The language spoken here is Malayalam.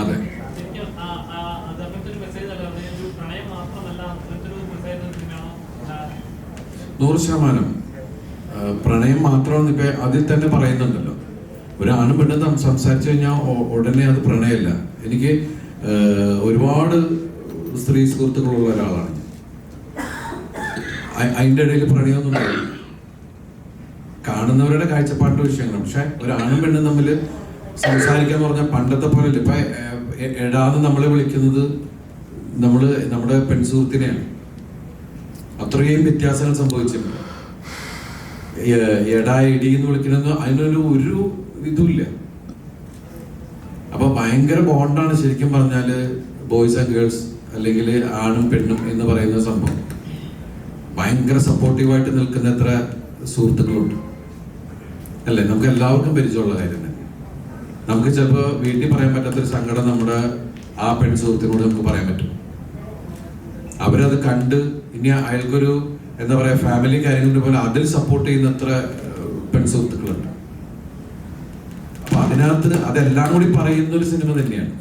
അതെ. നൂറ് ശതമാനം. പ്രണയം മാത്രമെന്ന് ഇപ്പൊ അതിൽ തന്നെ പറയുന്നുണ്ടല്ലോ. ഒരാണും പെണ്ണും സംസാരിച്ചു കഴിഞ്ഞാൽ ഉടനെ അത് പ്രണയമല്ല. എനിക്ക് ഒരുപാട് സ്ത്രീ സുഹൃത്തുക്കളുള്ള ഒരാളാണ് ഞാൻ. അ- ഇടയിൽ പ്രണയമൊന്നും കാണുന്നവരുടെ കാഴ്ചപ്പാട്ട് വിഷയങ്ങളാണ്. പക്ഷെ ഒരാണും പെണ്ണും തമ്മിൽ സംസാരിക്കാൻ പറഞ്ഞാൽ പണ്ടത്തെ പോലെ ഇല്ല ഇപ്പൊ എടാന്ന് നമ്മളെ വിളിക്കുന്നത് നമ്മൾ നമ്മുടെ പെൺസുഹൃത്തിനെയാണ് അത്രയും വ്യത്യാസങ്ങൾ സംഭവിച്ചിട്ടുണ്ട് എടാ എടി എന്ന് വിളിക്കുന്നത് അതിനൊരു ഒരു ഇതുമില്ല. അപ്പൊ ഭയങ്കര ബോണ്ടാണ് ശരിക്കും പറഞ്ഞാൽ ബോയ്സ് ആൻഡ് ഗേൾസ് അല്ലെങ്കിൽ ആണും പെണ്ണും എന്ന് പറയുന്ന സംഭവം. ഭയങ്കര സപ്പോർട്ടീവായിട്ട് നിൽക്കുന്ന എത്ര സുഹൃത്തുക്കളുണ്ട്. അല്ലേ? നമുക്ക് എല്ലാവർക്കും പരിചയമുള്ള കാര്യം തന്നെ. നമുക്ക് ചിലപ്പോൾ വീട്ടിൽ പറയാൻ പറ്റാത്തൊരു സങ്കടം നമ്മുടെ ആ പെൺ സുഹൃത്തിനോട് നമുക്ക് പറയാൻ പറ്റും. അവരത് കണ്ട് ഇനി അയാൾക്കൊരു എന്താ പറയുക ഫാമിലി കാര്യങ്ങളുടെ പോലെ അതിൽ സപ്പോർട്ട് ചെയ്യുന്ന എത്ര പെൺ സുഹൃത്തുക്കളുണ്ട്. അപ്പൊ അതിനകത്ത് അതെല്ലാം കൂടി പറയുന്ന ഒരു സിനിമ തന്നെയാണ്.